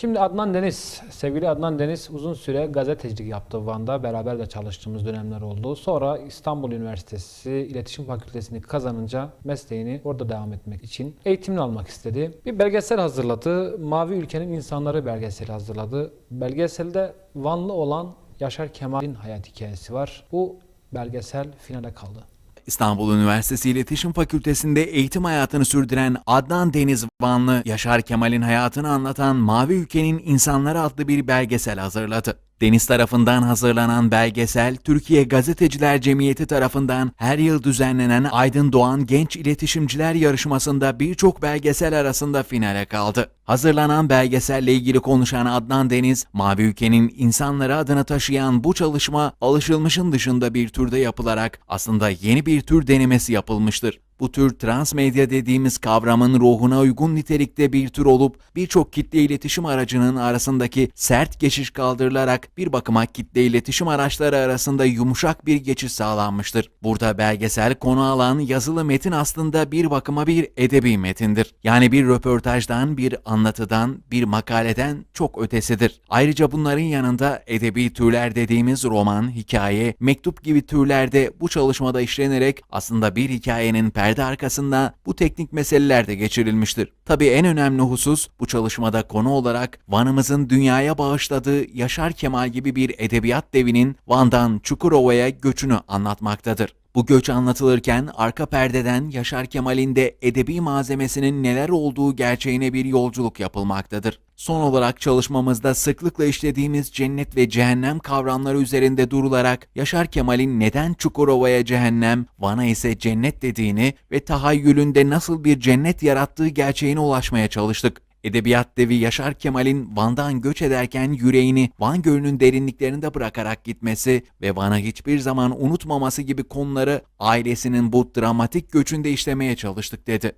Şimdi Adnan Deniz, sevgili Adnan Deniz uzun süre gazetecilik yaptı Van'da. Beraber de çalıştığımız dönemler oldu. Sonra İstanbul Üniversitesi İletişim Fakültesini kazanınca mesleğini orada devam etmek için eğitimini almak istedi. Bir belgesel hazırladı. Mavi Ülkenin İnsanları belgeseli hazırladı. Belgeselde Vanlı olan Yaşar Kemal'in hayat hikayesi var. Bu belgesel finale kaldı. İstanbul Üniversitesi İletişim Fakültesi'nde eğitim hayatını sürdüren Adnan Deniz Vanlı, Yaşar Kemal'in hayatını anlatan Mavi Ülkenin İnsanları adlı bir belgesel hazırladı. Deniz tarafından hazırlanan belgesel, Türkiye Gazeteciler Cemiyeti tarafından her yıl düzenlenen Aydın Doğan Genç İletişimciler Yarışması'nda birçok belgesel arasında finale kaldı. Hazırlanan belgeselle ilgili konuşan Adnan Deniz, Mavi Ülkenin insanları adını taşıyan bu çalışma alışılmışın dışında bir türde yapılarak aslında yeni bir tür denemesi yapılmıştır. Bu tür transmedya dediğimiz kavramın ruhuna uygun nitelikte bir tür olup birçok kitle iletişim aracının arasındaki sert geçiş kaldırılarak bir bakıma kitle iletişim araçları arasında yumuşak bir geçiş sağlanmıştır. Burada belgesel konu alan yazılı metin aslında bir bakıma bir edebi metindir. Yani bir röportajdan, bir anlatıdan, bir makaleden çok ötesidir. Ayrıca bunların yanında edebi türler dediğimiz roman, hikaye, mektup gibi türlerde bu çalışmada işlenerek aslında bir hikayenin perde arkasında bu teknik meseleler de geçirilmiştir. Tabii en önemli husus bu çalışmada konu olarak Van'ımızın dünyaya bağışladığı Yaşar Kemal gibi bir edebiyat devinin Van'dan Çukurova'ya göçünü anlatmaktadır. Bu göç anlatılırken arka perdeden Yaşar Kemal'in de edebi malzemesinin neler olduğu gerçeğine bir yolculuk yapılmaktadır. Son olarak çalışmamızda sıklıkla işlediğimiz cennet ve cehennem kavramları üzerinde durularak Yaşar Kemal'in neden Çukurova'ya cehennem, Van'a ise cennet dediğini ve tahayyülünde nasıl bir cennet yarattığı gerçeğine ulaşmaya çalıştık. Edebiyat devi Yaşar Kemal'in Van'dan göç ederken yüreğini Van Gölü'nün derinliklerinde bırakarak gitmesi ve Van'ı hiçbir zaman unutmaması gibi konuları ailesinin bu dramatik göçünde işlemeye çalıştık dedi.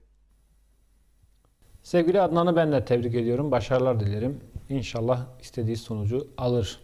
Sevgili Adnan'ı ben de tebrik ediyorum. Başarılar dilerim. İnşallah istediği sonucu alır.